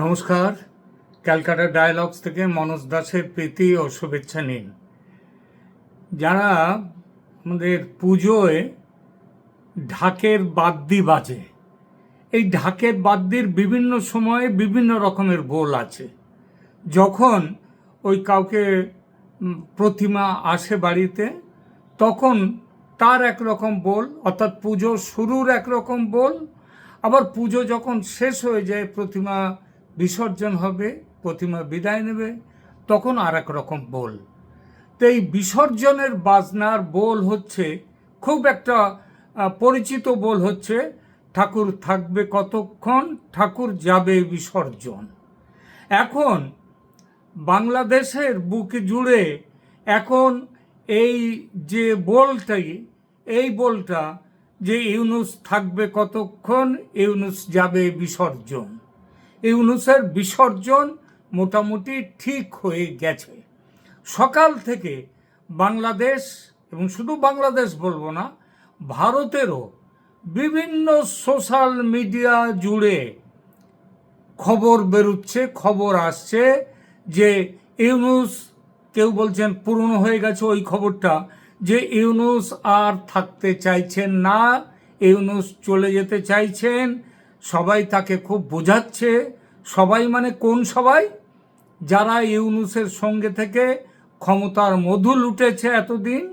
নমস্কার। ক্যালকাটা ডায়ালগস থেকে মনোজ দাসের প্রীতি ও শুভেচ্ছা নিন। যারা আমাদের পুজোয় ঢাকের বাদ্যি বাজে, এই ঢাকের বাদ্যির বিভিন্ন সময়ে বিভিন্ন রকমের বোল আছে। যখন ওই কাউকে প্রতিমা আসে বাড়িতে, তখন তার এক রকম বোল, অর্থাৎ পুজো শুরুর এক রকম বোল, আবার পুজো যখন শেষ হয়ে যায়, প্রতিমা বিসর্জন হবে, প্রতিমা বিদায় নেবে, তখন আর এক রকম বোল। তো এই বিসর্জনের বাজনার বোল হচ্ছে, খুব একটা পরিচিত বোল হচ্ছে, ঠাকুর থাকবে কতক্ষণ, ঠাকুর যাবে বিসর্জন। এখন বাংলাদেশের বুকে জুড়ে এখন এই যে বলটাই, এই বলটা যে ইউনুস থাকবে কতক্ষণ, ইউনুস যাবে বিসর্জন। ইউনুসের বিসর্জন মোটামুটি ঠিক হয়ে গেছে। সকাল থেকে বাংলাদেশ, এবং শুধু বাংলাদেশ বলব না, ভারতেরও বিভিন্ন সোশ্যাল মিডিয়া জুড়ে খবর বেরোচ্ছে, খবর আসছে যে ইউনুস, কেউ বলছেন পুরনো হয়ে গেছে ওই খবরটা, যে ইউনুস আর থাকতে চাইছেন না, ইউনুস চলে যেতে চাইছেন সবাই তাকে খুব বোঝাচ্ছে। সবাই মানে কোন সবাই? যারা ইউনুসের সঙ্গে থেকে ক্ষমতার মধু লুটেছে এতদিন,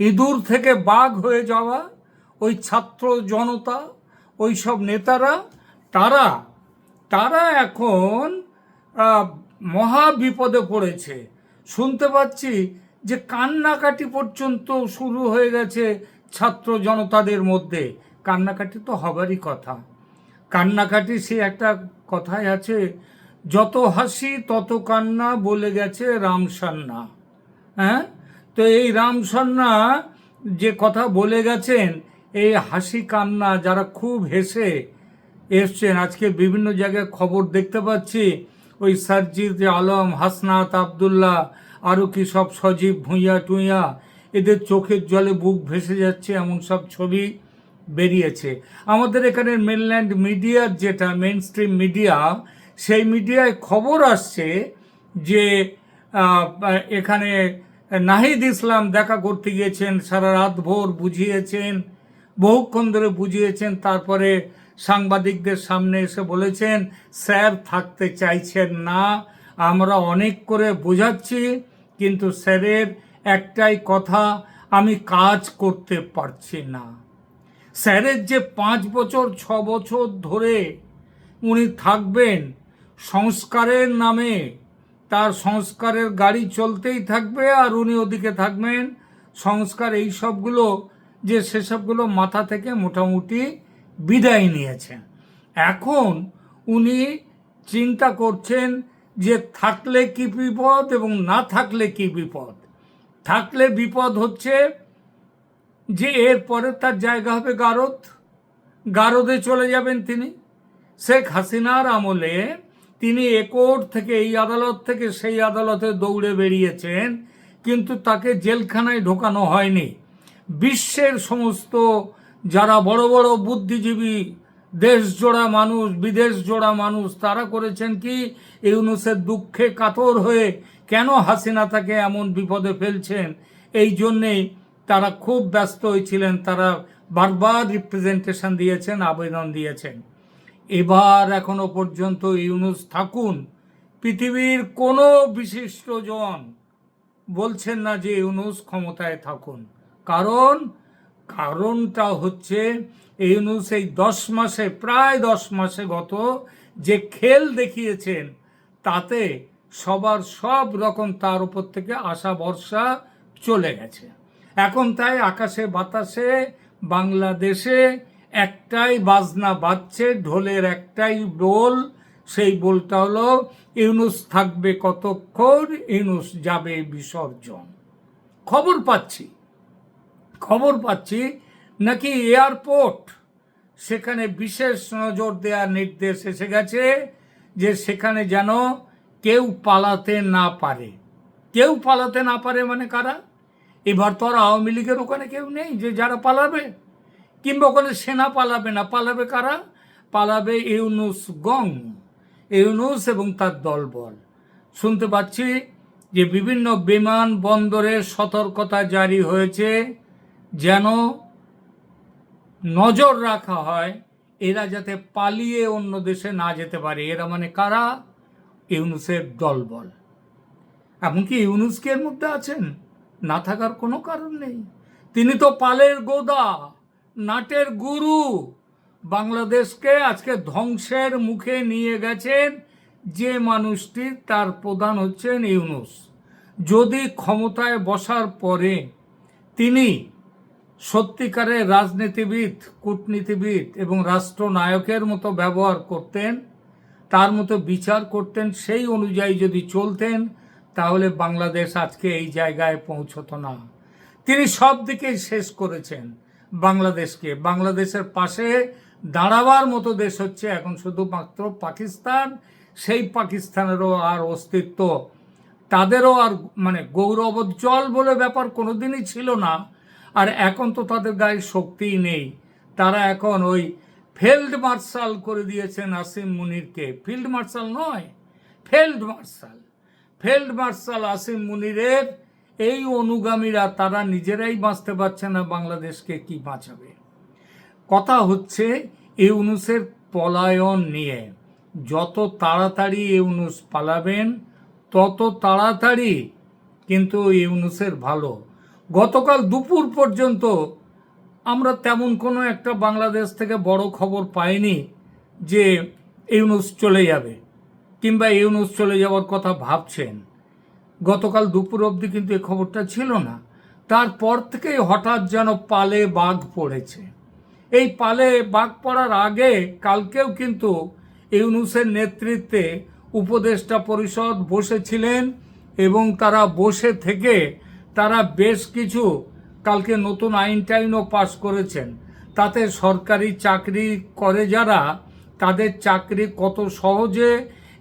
ইঁদুর থেকে বাঘ হয়ে যাওয়া ওই ছাত্র জনতা, ওই সব নেতারা, তারা তারা এখন মহা বিপদে পড়েছে। শুনতে পাচ্ছি যে কান্নাকাটি পর্যন্ত শুরু হয়ে গেছে ছাত্র জনতাদের মধ্যে। কান্নাকাটি তো হবারই কথা। কান্নাকাটি, সে একটা কথাই আছে, যত হাসি তত কান্না বলে গেছে রাম রামসান্না হ্যাঁ? তো এই রাম রামসান্না যে কথা বলে গেছেন, এই হাসি কান্না যারা খুব হেসে এসছেন, আজকে বিভিন্ন জায়গায় খবর দেখতে পাচ্ছি, ওই সার্জিদ আলম, হাসনাত আবদুল্লাহ আরও কি সব সজীব ভুঁইয়া টুইয়া, এদের চোখের জলে বুক ভেসে যাচ্ছে এমন সব ছবি। বেরিয়েছে। আমাদের এখানে মেনল্যান্ড মিডিয়ার যেটা মেন স্ট্রিম মিডিয়া সেই মিডিয়ায় খবর আসছে যে এখানে নাহিদ ইসলাম দেখা করতে গিয়েছেন, সারা রাত ভোর বুঝিয়েছেন, বহুক্ষণ ধরে বুঝিয়েছেন, তারপরে সাংবাদিকদের সামনে এসে বলেছেন, স্যার থাকতে চাইছেন না, আমরা অনেক করে বোঝাচ্ছি, কিন্তু স্যারের একটাই কথা, আমি কাজ করতে পারছি না। স্যারের যে পাঁচ বছর, ছ বছর ধরে উনি থাকবেন, সংস্কারের নামে, তার সংস্কারের গাড়ি চলতেই থাকবে আর উনি ওদিকে থাকবেন। সংস্কার এই সবগুলো যে সেসবগুলো মাথা থেকে মোটামুটি বিদায় নিয়েছেন। এখন উনি চিন্তা করছেন যে থাকলে কি বিপদ এবং না থাকলে কি বিপদ? থাকলে বিপদ হচ্ছে যে এরপরে তার জায়গা হবে গারদ। গারদে চলে যাবেন তিনি। শেখ হাসিনার আমলে তিনি এ কোর্ট থেকে এই আদালত থেকে সেই আদালতে দৌড়ে বেরিয়েছেন, কিন্তু তাকে জেলখানায় ঢোকানো হয়নি। বিশ্বের সমস্ত যারা বড় বড় বুদ্ধিজীবী দেশ জোড়া মানুষ বিদেশ জোড়া মানুষ, তারা করেছেন কি? ইউনুসের দুঃখে কাতর হয়ে কেন হাসিনা তাকে এমন বিপদে ফেলছেন? এই জন্যেই তারা খুব ব্যস্ত হয়েছিলেন, তারা বারবার রিপ্রেজেন্টেশন দিয়েছেন, আবেদন দিয়েছেন। এবার এখনও পর্যন্ত ইউনুস থাকুন, পৃথিবীর কোনো বিশিষ্টজন বলছেন না যে ইউনুস ক্ষমতায় থাকুন। কারণ, কারণটা হচ্ছে ইউনুস এই দশ মাসে, প্রায় দশ মাসে গত যে খেল দেখিয়েছেন, তাতে সবার সব রকম তার উপর থেকে আশা ভরসা চলে গেছে। এখন তাই আকাশে, বাতাসে, বাংলাদেশে একটাই বাজনা বাজছে, ঢোলের একটাই বোল। সেই বোলটা হলো, ইউনুস থাকবে কতক্ষণ, ইউনুস যাবে বিসর্জন। খবর পাচ্ছি খবর পাচ্ছি, নাকি এয়ারপোর্ট, সেখানে বিশেষ নজর দেওয়ার নির্দেশ এসে গেছে যে সেখানে যেন কেউ পালাতে না পারে। কেউ পালাতে না পারে মানে কারা? এবার তো আর আওয়ামী লীগের ওখানে কেউ নেই যে যারা পালাবে। কিংবা ওখানে সেনা পালাবে না। পালাবে কারা? পালাবে ইউনুস গং। ইউনুস এবং তার দলবল। শুনতে পাচ্ছি যে বিভিন্ন বিমান বন্দরে সতর্কতা জারি হয়েছে যেন নজর রাখা হয় এরা যাতে পালিয়ে অন্য দেশে না যেতে পারে। এরা মানে কারা? ইউনুসের দলবল। এমনকি ইউনুস কি এর মধ্যে আছেন? না থাকার কোনো কারণ নেই। তিনি তো পালের গোদা, নাটের গুরু। বাংলাদেশকে আজকে ধ্বংসের মুখে নিয়ে গেছেন যে মানুষটি, তার প্রধান হচ্ছেন ইউনুস। যদি ক্ষমতায় বসার পরে তিনি সত্যিকারের রাজনীতিবিদ, কূটনীতিবিদ এবং রাষ্ট্রনায়কের মতো ব্যবহার করতেন, তার মতো বিচার করতেন, সেই অনুযায়ী যদি চলতেন তাহলে বাংলাদেশ আজকে এই জায়গায় পৌঁছতো না। তিনি সব দিকেই শেষ করেছেন বাংলাদেশকে। বাংলাদেশের পাশে দাঁড়াবার মতো দেশ হচ্ছে এখন শুধুমাত্র পাকিস্তান। সেই পাকিস্তানেরও আর অস্তিত্ব, তাদেরও আর মানে গৌরবোজ্জ্বল বলে ব্যাপার কোনোদিনই ছিল না। আর এখন তো তাদের গায়ে শক্তিই নেই। তারা এখন ওই ফিল্ড মার্শাল করে দিয়েছেন আসিম মুনিরকে। ফিল্ড মার্শাল নয়, field marshal. Field marshal Asim মুনিরের এই অনুগামীরা তারা নিজেরাই বাঁচতে পারছে না, বাংলাদেশকে কি বাঁচাবে? কথা হচ্ছে, ইউনুসের পলায়ন নিয়ে। যত তাড়াতাড়ি ইউনুস পালাবেন, তত তাড়াতাড়ি কিন্তু ইউনুসের ভালো। গতকাল দুপুর পর্যন্ত আমরা তেমন কোনো একটা বাংলাদেশ থেকে বড় খবর পাইনি যে ইউনুস চলে যাবে। কিংবা ইউনুস চলে যাওয়ার কথা ভাবছেন। গতকাল দুপুর অবধি কিন্তু এই খবরটা ছিল না। তারপর থেকেই হঠাৎ যেন পালে বাঘ পড়েছে। এই পালে বাঘ পড়ার আগে কালকেও কিন্তু ইউনুসের নেতৃত্বে উপদেষ্টা পরিষদ বসেছিলেন এবং তারা বসে থেকে তারা বেশ কিছু কালকে নতুন আইন টাইনও পাশ করেছেন। তাতে সরকারি চাকরি করে যারা, তাদের চাকরি কত সহজে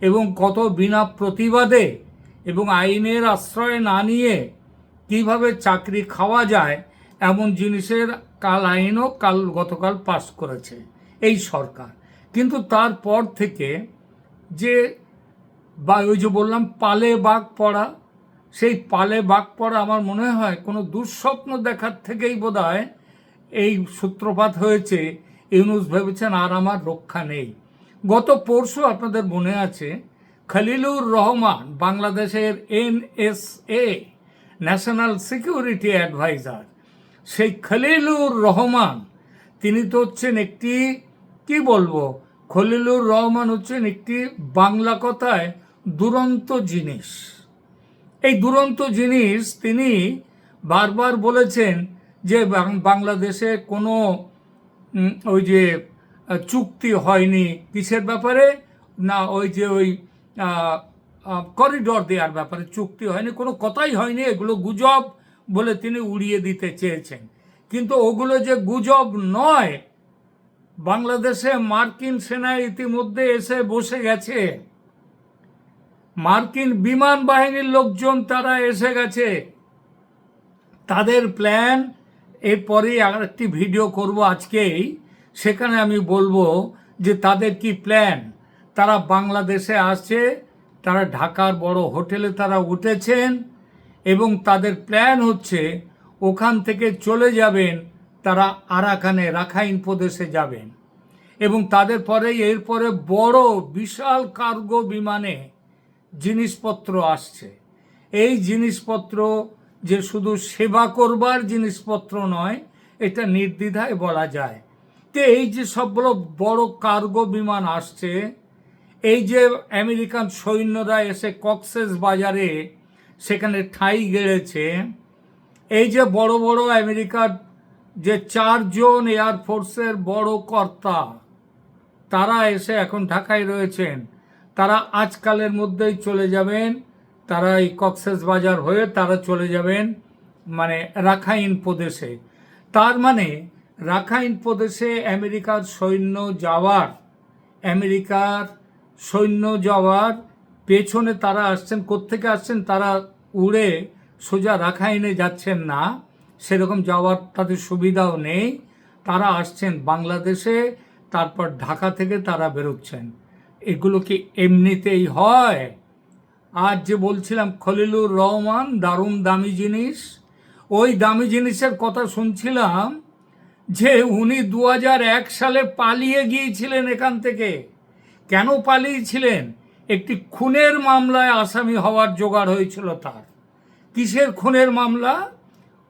এবং কত বিনা প্রতিবাদে এবং আইনের আশ্রয় না নিয়ে কীভাবে চাকরি খাওয়া যায়, এমন জিনিসের কাল আইনও কাল গতকাল পাস করেছে এই সরকার। কিন্তু তারপর থেকে যে বা ওই যে বললাম পালে বাঘ পড়া, সেই পালে বাঘ পড়া আমার মনে হয় কোনো দুঃস্বপ্ন দেখার থেকেই বোধ এই সূত্রপাত হয়েছে। ইউনুস ভেবেছেন আর আমার রক্ষা নেই। গত পরশু আপনাদের মনে আছে খলিলুর রহমান, বাংলাদেশের এনএসএ, ন্যাশনাল সিকিউরিটি অ্যাডভাইজার। সেই খলিলুর রহমান, তিনি তো হচ্ছেন একটি, কি বলব, খলিলুর রহমান হচ্ছেন একটি বাংলা কথায় দুরন্ত জিনিস। এই দুরন্ত জিনিস তিনি বারবার বলেছেন যে বাংলাদেশে কোনো ওই যে চুক্তি হয়নি কিসের ব্যাপারে? না, ওই যে ওই করিডর দেওয়ার ব্যাপারে চুক্তি হয়নি, কোনো কথাই হয়নি, এগুলো গুজব বলে তিনি উড়িয়ে দিতে চেয়েছেন। কিন্তু ওগুলো যে গুজব নয়, বাংলাদেশে মার্কিন সেনা ইতিমধ্যে এসে বসে গেছে। মার্কিন বিমান বাহিনীর লোকজন তারা এসে গেছে। তাদের প্ল্যান, এরপরেই আর একটি ভিডিও করব আজকেই। সেখানে আমি বলব যে তাদের কি প্ল্যান তারা বাংলাদেশে আসছে, তারা ঢাকার বড় হোটেলে তারা উঠেছেন এবং তাদের প্ল্যান হচ্ছে ওখান থেকে চলে যাবেন, তারা আরাকানে রাখাইন প্রদেশে যাবেন। এবং তাদের পরে, এরপরে বড়, বিশাল কার্গো বিমানে জিনিসপত্র আসছে। এই জিনিসপত্র যে শুধু সেবা করবার জিনিসপত্র নয়, এটা নির্দ্বিধায় বলা যায়। তো এই যে সবগুলো বড় কার্গো বিমান আসছে, এই যে আমেরিকান সৈন্যরা এসে কক্সেস বাজারে সেখানে ঠাঁই গেড়েছে, এই যে বড় বড় আমেরিকার যে চারজন এয়ারফোর্সের বড় কর্তা, তারা এসে এখন ঢাকায় রয়েছেন। তারা আজকালের মধ্যেই চলে যাবেন, তারা এই কক্সেস বাজার হয়ে তারা চলে যাবেন মানে রাখাইন প্রদেশে। তার মানে রাখাইন প্রদেশে আমেরিকার সৈন্য যাওয়ার, আমেরিকার সৈন্য যাওয়ার পেছনে তারা আসছেন, কোত্থেকে আসছেন, তারা উড়ে সোজা রাখাইনে যাচ্ছেন না। সেরকম যাওয়ার তাদের সুবিধাও নেই। তারা আসছেন বাংলাদেশে, তারপর ঢাকা থেকে তারা বেরোচ্ছেন। এগুলো কি এমনিতেই হয়? আর যে বলছিলাম, খলিলুর রহমান দারুণ দামি জিনিস। ওই দামি জিনিসের কথা শুনছিলাম যে উনি দু সালে পালিয়ে গিয়েছিলেন এখান থেকে। কেন পালিয়েছিলেন? একটি খুনের মামলায় আসামি হওয়ার জোগাড় হয়েছিল তার। কিসের খুনের মামলা?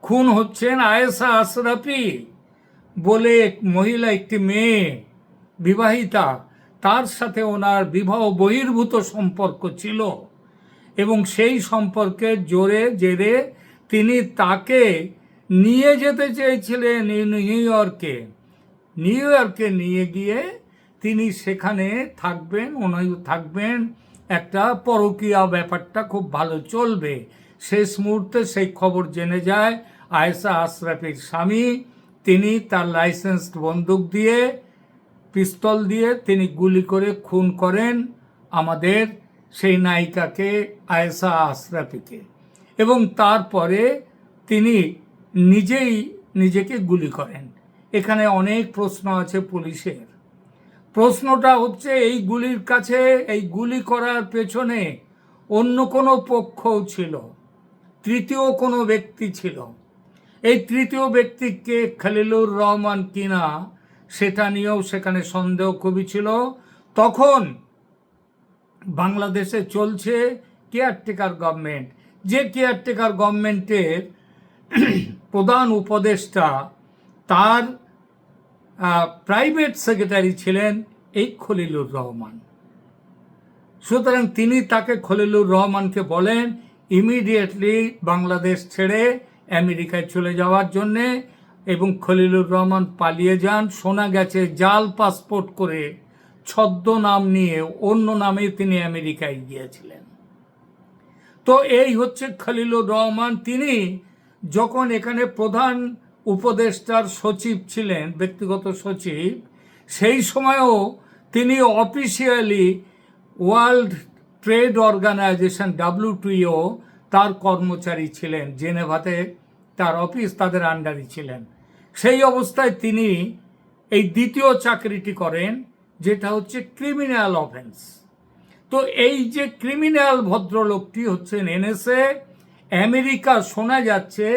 খুন হচ্ছেন আয়েশা আশরাফি বলে এক মহিলা, একটি মেয়ে, বিবাহিতা। তার সাথে ওনার বিবাহ বহির্ভূত সম্পর্ক ছিল এবং সেই সম্পর্কে জোরে জেরে তিনি তাকে নিয়ে যেতে চেয়েছিলেন নিউ- ইয়র্কে। নিউ ইয়র্কে নিয়ে গিয়ে তিনি সেখানে থাকবেন উনি থাকবেন। একটা পরকীয়া ব্যাপারটা খুব ভালো চলবে। শেষ মুহূর্তে সেই খবর জেনে যায়, আয়েশা আশরাফির স্বামী, তিনি তার লাইসেন্সড বন্দুক দিয়ে, পিস্তল দিয়ে তিনি গুলি করে খুন করেন আমাদের সেই নায়িকাকে, আয়েশা আশরাফিকে। এবং তারপরে তিনি নিজেই নিজেকে গুলি করেন। এখানে অনেক প্রশ্ন আছে পুলিশের। প্রশ্নটা হচ্ছে, এই গুলির কাছে, এই গুলি করার পেছনে অন্য কোনো পক্ষও ছিল? তৃতীয় কোনো ব্যক্তি ছিল? এই তৃতীয় ব্যক্তিকে খালিলুর রহমান কিনা? সেটা নিয়েও সেখানে সন্দেহ খুবই ছিল। তখন বাংলাদেশে চলছে কেয়ারটেকার গভর্নমেন্ট যে কেয়ারটেকার গভর্নমেন্টের প্রধান উপদেষ্টা তার প্রাইভেট সেক্রেটারি ছিলেন এই খলিলুর রহমান। সুতরাং তিনি তাকে খলিলুর রহমানকে বলেন ইমিডিয়েটলি বাংলাদেশ ছেড়ে আমেরিকায় চলে যাওয়ার জন্যে এবং খলিলুর রহমান পালিয়ে যান। শোনা গেছে জাল পাসপোর্ট করে ছদ্মনাম নিয়ে অন্য নামে তিনি আমেরিকায় গিয়েছিলেন। তো এই হচ্ছে খলিলুর রহমান। তিনি যখন এখানে প্রধান উপদেষ্টার সচিব ছিলেন, ব্যক্তিগত সচিব, সেই সময়ও তিনি officially world trade organization WTO তার কর্মচারী ছিলেন। জেনেভাতে তার অফিস তাদের আন্ডারে ছিলেন। সেই অবস্থায় তিনি এই দ্বিতীয় চাকরিটি করেন, যেটা হচ্ছে ক্রিমিনাল অফেন্স তো এই যে ক্রিমিনাল ভদ্রলোকটি হচ্ছেন এনএসএ আমেরিকা শোনা যাচ্ছে,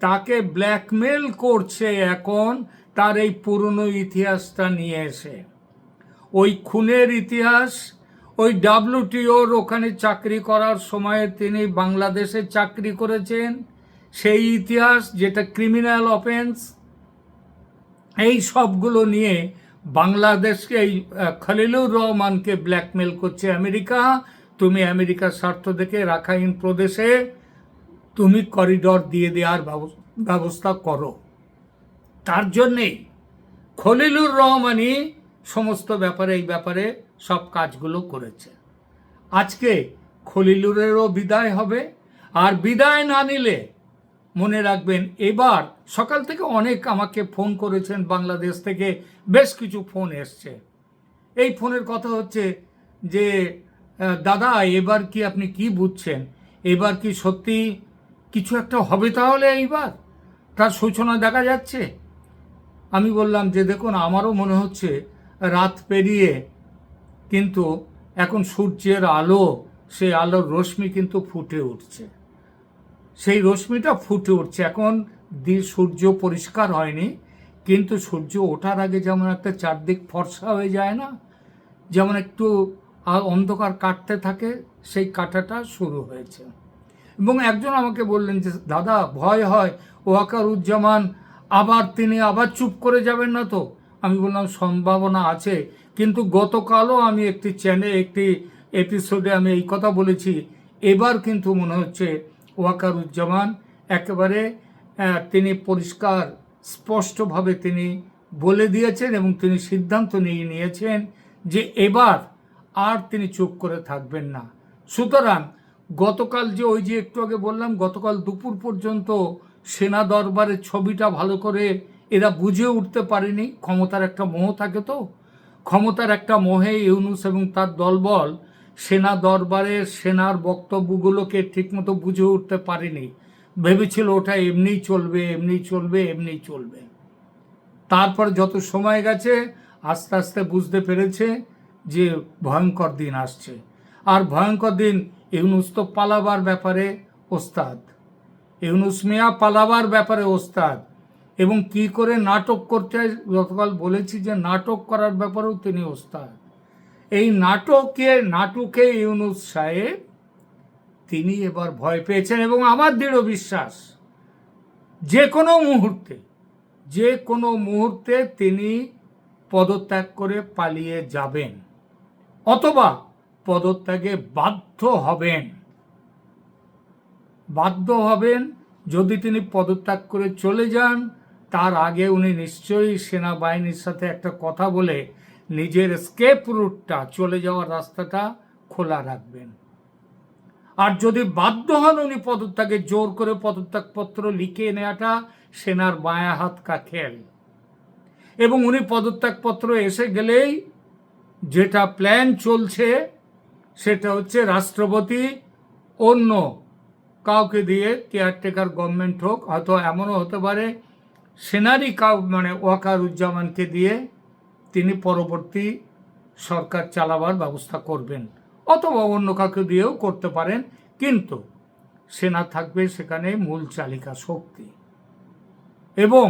তাকে ব্ল্যাকমেল করছে এখন তার এই পুরনো ইতিহাসটা নিয়ে এসে। ওই খুনের ইতিহাস, ওই ডাব্লিউটিওর ওখানে চাকরি করার সময় তিনি বাংলাদেশে চাকরি করেছেন, সেই ইতিহাস যেটা ক্রিমিনাল অফেন্স এই সবগুলো নিয়ে বাংলাদেশকে এই খলিলুর রহমানকে ব্ল্যাকমেল করছে আমেরিকা। তুমি আমেরিকার স্বার্থ দেখে রাখাইন প্রদেশে তুমি করিডর দিয়ে দেওয়ার ব্যব- ব্যবস্থা করো। তার জন্যেই খলিলুর রহমানই সমস্ত ব্যাপারে, এই ব্যাপারে সব কাজগুলো করেছে। আজকে খলিলুরেরও বিদায় হবে। আর বিদায় না নিলে মনে রাখবেন, এবার সকাল থেকে অনেক আমাকে ফোন করেছেন, বাংলাদেশ থেকে বেশ কিছু ফোন এসছে। এই ফোনের কথা হচ্ছে যে দাদা, এবার কি আপনি কি বুঝছেন? এবার কি সত্যি কিছু একটা হবে তাহলে এইবার? তার সূচনা দেখা যাচ্ছে। আমি বললাম যে, দেখুন, আমারও মনে হচ্ছে রাত পেরিয়ে, কিন্তু এখন সূর্যের আলো, সেই আলোর রশ্মি কিন্তু ফুটে উঠছে। সেই রশ্মিটা ফুটে উঠছে। এখন দি, সূর্য পরিষ্কার হয়নি, কিন্তু সূর্য ওঠার আগে যেমন একটা চারদিক ফর্সা হয়ে যায় না, যেমন একটু অন্ধকার কাটতে থাকে, সেই কাটাটা শুরু হয়েছে। এবং একজন আমাকে বললেন যে, দাদা, ভয় হয়, ওয়াকারুজ্জামান, আবার তিনি আবার চুপ করে যাবেন না তো? আমি বললাম, সম্ভাবনা আছে, কিন্তু গতকালও আমি একটি চ্যানেল একটি এপিসোডে আমি এই কথা বলেছি। এবার কিন্তু মনে হচ্ছে ওয়াকারুজ্জামান একেবারে তিনি পরিষ্কার, স্পষ্টভাবে তিনি বলে দিয়েছেন এবং তিনি সিদ্ধান্ত নিয়ে নিয়েছেন যে, এবার আর তিনি চুপ করে থাকবেন না। সুতরাং গতকাল যে ওই যে একটু আগে বললাম, গতকাল দুপুর পর্যন্ত সেনা দরবারের ছবিটা ভালো করে এরা বুঝে উঠতে পারেনি। ক্ষমতার একটা মোহ থাকে তো। ক্ষমতার একটা মোহে ইউনুস এবং তার দলবল সেনা দরবারের সেনার বক্তব্যগুলোকে ঠিকমতো বুঝে উঠতে পারেনি। ভেবেছিল ওটা এমনিই চলবে এমনিই চলবে এমনিই চলবে। তারপর যত সময় গেছে, আস্তে আস্তে বুঝতে পেরেছে যে ভয়ঙ্কর দিন আসছে। আর ভয়ঙ্কর দিন ইউনুস তো পালাবার ব্যাপারে ওস্তাদ। ইউনুস মিয়া পালাবার ব্যাপারে ওস্তাদ। এবং কি করে নাটক করতে গতকাল বলেছি যে নাটক করার ব্যাপারেও তিনি ওস্তাদ। এই নাটকে নাটকে ইউনুস সাহেব তিনি এবার ভয় পেয়েছেন এবং আমার দৃঢ় বিশ্বাস, যে কোনো মুহূর্তে, যে কোনো মুহূর্তে তিনি পদত্যাগ করে পালিয়ে যাবেন। অথবা পদত্যাগে বাধ্য হবেন। বাধ্য হবেন যদি তিনি পদত্যাগ করে চলে যান, তার আগে উনি নিশ্চয়ই সেনাবাহিনীর সাথে একটা কথা বলে নিজের স্কেপ রুটটা, চলে যাওয়ার রাস্তাটা খোলা রাখবেন। আর যদি বাধ্য হন উনি পদত্যাগে, জোর করে পদত্যাগপত্র লিখে নেওয়াটা সেনার বায়া হাত কা খেল এবং উনি পদত্যাগপত্র এসে গেলেই যেটা প্ল্যান চলছে সেটা হচ্ছে রাষ্ট্রপতি অন্য কাউকে দিয়ে কেয়ারটেকার গভর্নমেন্ট হোক, হয়তো এমনও হতে পারে, সেনারই কাউ মানে ওয়াকারুজ্জামানকে দিয়ে তিনি পরবর্তী সরকার চালাবার ব্যবস্থা করবেন। অথবা অন্য কাউকে দিয়েও করতে পারেন, কিন্তু সেনা থাকবে সেখানে মূল চালিকা শক্তি। এবং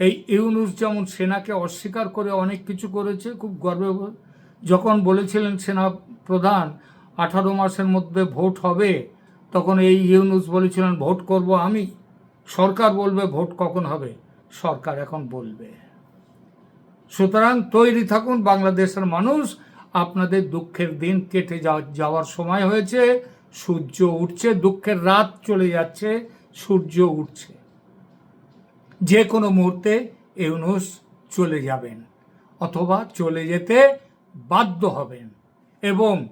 এই ইউনুস যেমন সেনাকে অস্বীকার করে অনেক কিছু করেছে, খুব গর্বে যখন বলেছিলেন সেনা প্রধান, আঠারো মাসের মধ্যে ভোট হবে, তখন এই ইউনুস বলেছিলেন, ভোট করব আমি। সরকার বলবে, ভোট কখন হবে? সরকার এখন বলবে। সুতরাং তৈরি থাকুন, বাংলাদেশের মানুষ, আপনাদের দুঃখের দিন কেটে যাওয়া- যাওয়ার সময় হয়েছে, সূর্য উঠছে, দুঃখের রাত চলে যাচ্ছে, সূর্য উঠছে। যে কোনো মুহূর্তে ইউনুস চলে যাবেন, অথবা চলে যেতে বাধ্য হবেন। এবং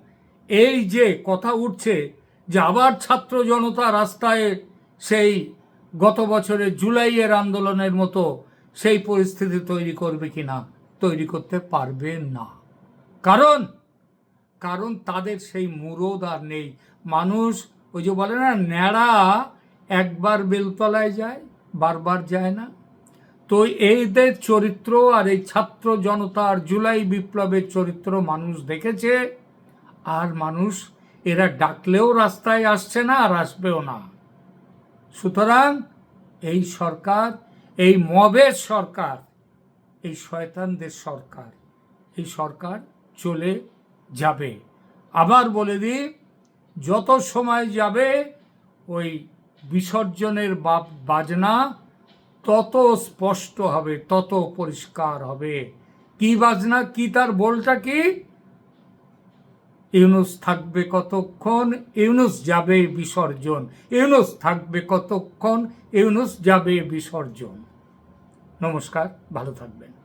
এই যে কথা উঠছে যে আবার ছাত্র জনতা রাস্তায় সেই গত বছরের জুলাইয়ের আন্দোলনের মতো সেই পরিস্থিতি তৈরি করবে কি না তৈরি করতে পারবে না। কারণ কারণ তাদের সেই মুরদ আর নেই। মানুষ ওই যে বলে না, ন্যাড়া একবার বেলতলায় যায়, বারবার যায় না। তো এইদের চরিত্র আর এই ছাত্র জনতার জুলাই বিপ্লবের চরিত্র মানুষ দেখেছে, আর মানুষ এরা ডাকলেও রাস্তায় আসছে না আর আসবেও না। সুতরাং এই সরকার, এই মবের সরকার, এই শয়তানদের সরকার, এই সরকার চলে যাবে। আবার বলে দিই, যত সময় যাবে ওই বিসর্জনের বাজনা তত স্পষ্ট হবে, তত পরিষ্কার হবে। কি বাজনা, কি তার বলটা কি? ইউনুস থাকবে কতক্ষণ? ইউনুস যাবে বিসর্জন। ইউনুস থাকবে কতক্ষণ? ইউনুস যাবে বিসর্জন। নমস্কার, ভালো থাকবেন।